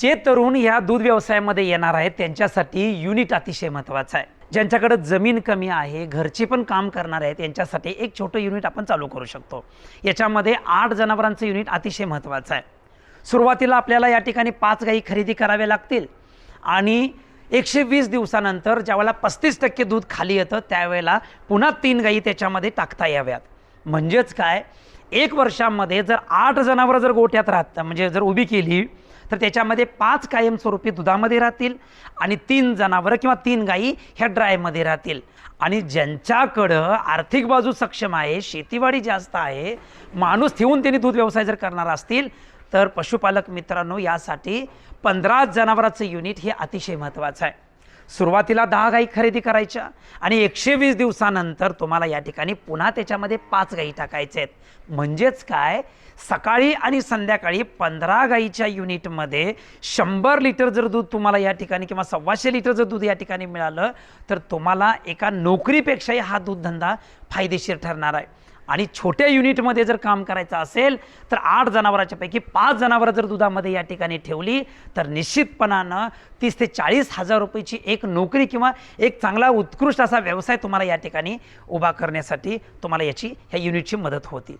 जे तरुण ह्या दूध व्यवसायामध्ये येणार आहेत त्यांच्यासाठी युनिट अतिशय महत्त्वाचं आहे. ज्यांच्याकडे जमीन कमी आहे घरची पण काम करणार आहेत यांच्यासाठी एक छोटं युनिट आपण चालू करू शकतो. याच्यामध्ये आठ जनावरांचं युनिट अतिशय महत्त्वाचं आहे. सुरुवातीला आपल्याला या ठिकाणी पाच गाई खरेदी कराव्या लागतील आणि एकशे वीस दिवसानंतर ज्यावेळेला पस्तीस टक्के दूध खाली येतं त्यावेळेला पुन्हा तीन गाई त्याच्यामध्ये टाकता याव्यात. म्हणजेच काय? एक वर्षामध्ये जर आठ जनावरं जर गोठ्यात राहतात म्हणजे जर उभी केली तर त्याच्यामध्ये पाच कायमस्वरूपी दुधामध्ये राहतील आणि तीन जनावरं किंवा तीन गायी ह्या ड्रायमध्ये राहतील. आणि ज्यांच्याकडं आर्थिक बाजू सक्षम आहे शेतीवाडी जास्त आहे माणूस ठेवून त्यांनी दूध व्यवसाय जर करणार असतील तर पशुपालक मित्रांनो यासाठी पंधरा जनावराचं युनिट हे अतिशय महत्त्वाचं आहे. सुरुवातीला दहा गाई खरेदी करायच्या आणि एकशे वीस दिवसानंतर तुम्हाला या ठिकाणी पुन्हा त्याच्यामध्ये पाच गाई टाकायच्या आहेत. म्हणजेच काय? सकाळी आणि संध्याकाळी पंधरा गाईच्या युनिटमध्ये शंभर लिटर जर दूध तुम्हाला या ठिकाणी किंवा सव्वाशे लिटर जर दूध या ठिकाणी मिळालं तर तुम्हाला एका नोकरीपेक्षाही हा दूधधंदा फायदेशीर ठरणार आहे. आणि छोट्या युनिटमध्ये जर काम करायचं असेल तर आठ जनावराच्या पैकी पाच जनावरं जर दुधामध्ये या ठिकाणी ठेवली तर निश्चितपणानं तीस ते चाळीस हजार रुपयाची एक नोकरी किंवा एक चांगला उत्कृष्ट असा व्यवसाय तुम्हाला या ठिकाणी उभा करण्यासाठी तुम्हाला याची ह्या युनिटची मदत होती.